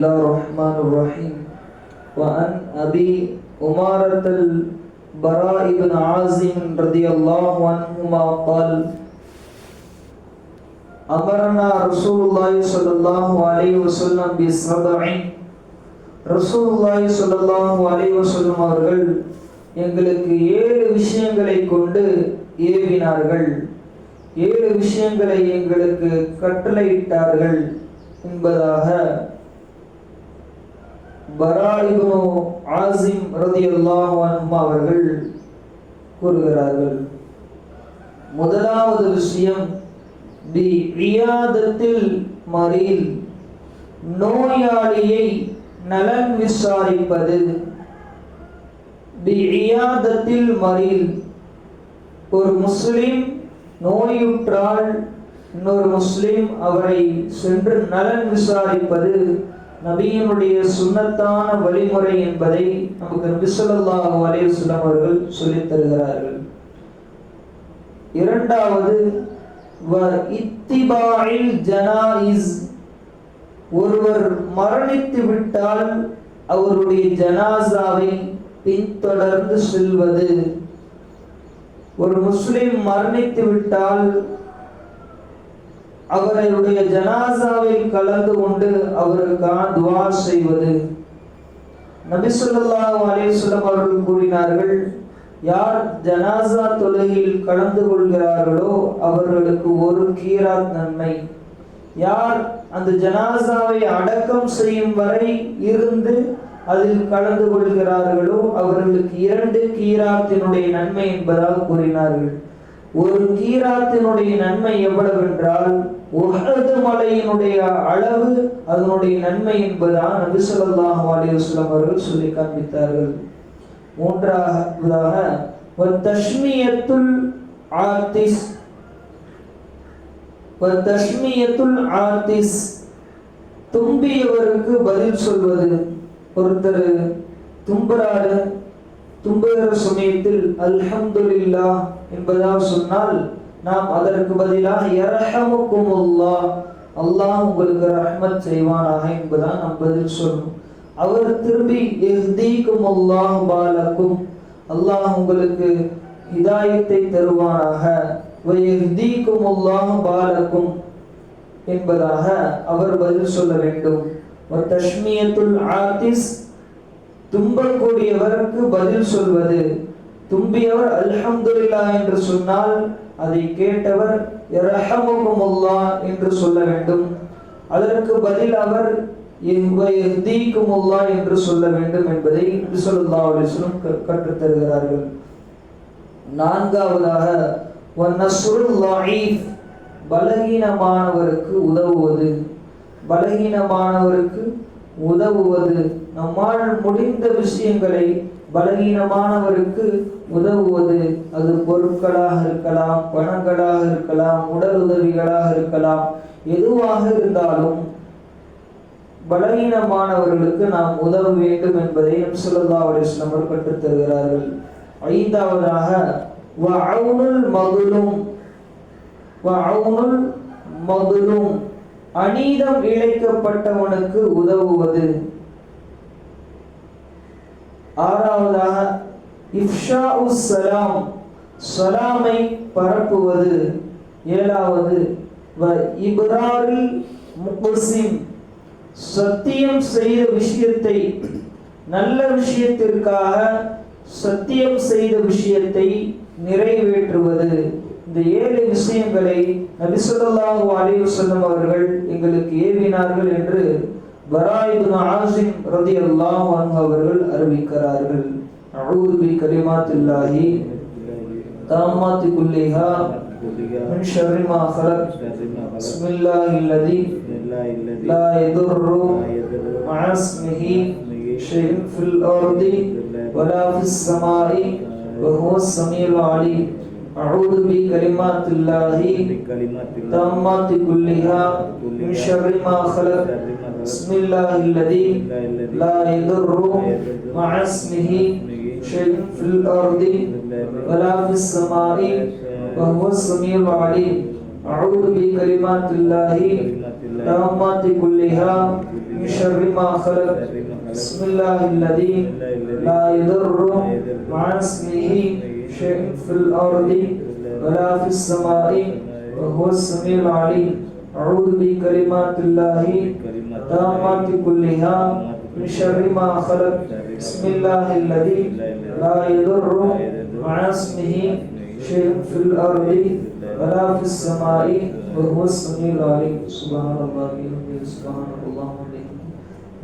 الله الرحمن الرحيم وعن أبي أمارة البراء بن عازم رضي الله عنهما قال أمرنا رسول الله صلى الله عليه وسلم بسبع رسول الله صلى الله عليه وسلم அவர்கள் எங்களுக்கு ஏழு விஷயங்களை கொண்டு ஏவினார்கள் ஏழு விஷயங்களை எங்களுக்கு கட்டளையிட்டார்கள் என்பதாக பராயிபனு ஆசிம் அவர்கள் கூறுகிறார்கள். முதலாவது விஷயம் தி இயாதத்தில் மறியில். நோயாளியை நலன் விசாரிப்பது. தி மறியில். ஒரு முஸ்லிம் நோயுற்றால் இன்னொரு முஸ்லிம் அவரை சென்று நலன் விசாரிப்பது. நபியினுடைய சுன்னத்தான வழிமுறை என்பதை நமக்கு நபி ஸல்லல்லாஹு அலைஹி அவர்கள் சொல்லித் தருகிறார்கள். இரண்டாவது வ இத்திபாயில் ஜனாயிஸ். ஒருவர் மரணித்து விட்டால் அவருடைய ஜனாசாவை பின்தொடர்ந்து செல்வது. ஒரு முஸ்லிம் மரணித்து விட்டால் அவருடைய ஜனாசாவில் கலந்து கொண்டு அவருக்கான துவா செய்வது. நபிசுல்லா ஸல்லல்லாஹு அவர்கள் கூறினார்கள் யார் ஜனாசா தொழுகையில் கலந்து கொள்கிறார்களோ அவர்களுக்கு ஒரு கீராத் நன்மை. யார் அந்த ஜனாசாவை அடக்கம் செய்யும் வரை இருந்து அதில் கலந்து கொள்கிறார்களோ அவர்களுக்கு இரண்டு கீராத்தினுடைய நன்மை என்பதாக கூறினார்கள். ஒரு கீராத்தினுடைய நன்மை எவ்வளவு என்றால் உஹது மலையினுடைய அளவு அதனுடைய நன்மை என்பதுதான் நபி ஸல்லல்லாஹு அலைஹி அவர்கள் சொல்லி காண்பித்தார்கள். மூன்றாவதாக தஷ்மியத்துல் ஒரு தஷ்மியத்துல் ஆர்த்திஸ் தும்பியவருக்கு பதில் சொல்வது. ஒருத்தர் தும்புறாரு தும்புகிற சமயத்தில் அல்ஹம்துலில்லா என்பதாக சொன்னால் நாம் அதற்கு பதிலாக யர்ஹமுக்குமுல்லாஹ் அல்லாஹ் உங்களுக்கு ரஹ்மத் செய்வானாக என்பதாக நாம் பதில் சொல்லணும். அவர் திரும்பி எஹ்தீக்கும் அல்லாஹ் பாலக்கும் அல்லாஹ் உங்களுக்கு ஹிதாயத்தை தருவானாக. எஹ்தீக்கும் அல்லாஹ் பாலக்கும் என்பதாக அவர் பதில் சொல்ல வேண்டும். தஷ்மியத்துல் ஆத்திஸ் தும்பக்கூடியவருக்கு பதில் சொல்வது. தும்பியவர் அல்ஹம்துல்லா என்று சொன்னால் அதை கேட்டவர் யர்ஹமுகுமுல்லா என்று சொல்ல வேண்டும். அதற்கு பதில் அவர் தீக்குமுல்லா என்று சொல்ல வேண்டும் என்பதை நபி ஸல்லல்லாஹு கற்றுத் தருகிறார்கள். நான்காவதாக பலகீனமானவருக்கு உதவுவது. பலகீனமானவருக்கு உதவுவது. நம்மால் முடிந்த விஷயங்களை பலகீனமானவருக்கு உதவுவது. அது பொருட்களாக இருக்கலாம் பணங்களாக இருக்கலாம் உடல் உதவிகளாக இருக்கலாம். எதுவாக இருந்தாலும் பலகீனமானவர்களுக்கு நாம் உதவ வேண்டும் என்பதை நம் சொல்லல்லா அலிஸ்லாம் அவர் தருகிறார்கள். ஐந்தாவதாக வஅவுனுல் மதுலும் மதுலும் அநீதம் இழைக்கப்பட்டவனுக்கு உதவுவது. ஆறாவதாக இஃப்ஷா உஸ் சலாம் சலாமை பரப்புவது. ஏழாவது வ இப்ராரில் முக்சிம் சத்தியம் செய்த விஷயத்தை நல்ல விஷயத்திற்காக சத்தியம் செய்த விஷயத்தை நிறைவேற்றுவது. இந்த ஏழு விஷயங்களை நபிசுல்லாஹு அலைஹி வஸல்லம் அவர்கள் எங்களுக்கு ஏவினார்கள் என்று பராயிபுன் ஆசிம் ரதியல்லாஹு அன்ஹு அவர்கள் அறிவிக்கிறார்கள் அஊது பி கலிமாத்தில்லாஹி தாமாத்தி குல்லிஹா من شر ما خلق بسم الله الذي لا يضر مع اسمه شيء في الأرض ولا في السماء وهو السميع العليم أعوذ بكلمات الله تامات كلها من شر ما خلق. بسم الله الذي لا يضر مع اسمه شيء في الأرض ولا في السماء وهو السميع العليم. أعوذ بكلمات الله تامات كلها من شر ما خلق. بسم الله الذي لا يضر مع اسمه شيء في الأرض ولا في السماء وهو السميع العليم. أعوذ بكلمات الله التامات كلها من شر ما خلق. بسم الله الذي لا يضر مع اسمه شيء في الأرض ولا في السماء وهو السميع العليم. سبحان الله وبحمده سبحان الله وبحمده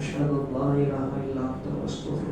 أشهد أن لا إله إلا أنت وأستغفرك